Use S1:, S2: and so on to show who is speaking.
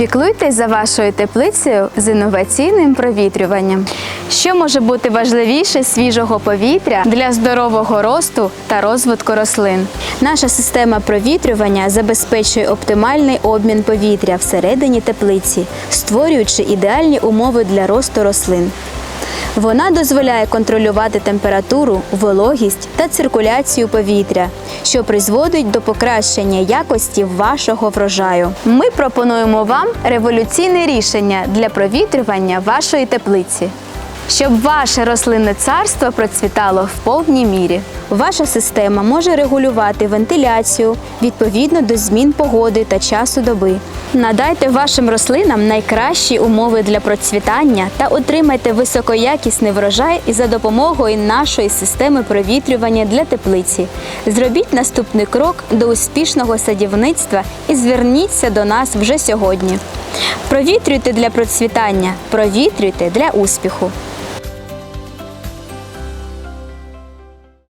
S1: Піклуйтесь за вашою теплицею з інноваційним провітрюванням. Що може бути важливіше свіжого повітря для здорового росту та розвитку рослин? Наша система провітрювання забезпечує оптимальний обмін повітря всередині теплиці, створюючи ідеальні умови для росту рослин. Вона дозволяє контролювати температуру, вологість та циркуляцію повітря, що призводить до покращення якості вашого врожаю. Ми пропонуємо вам революційне рішення для провітрювання вашої теплиці. Щоб ваше рослинне царство процвітало в повній мірі. Ваша система може регулювати вентиляцію відповідно до змін погоди та часу доби. Надайте вашим рослинам найкращі умови для процвітання та отримайте високоякісний врожай і за допомогою нашої системи провітрювання для теплиці. Зробіть наступний крок до успішного садівництва і зверніться до нас вже сьогодні. Провітрюйте для процвітання, провітрюйте для успіху.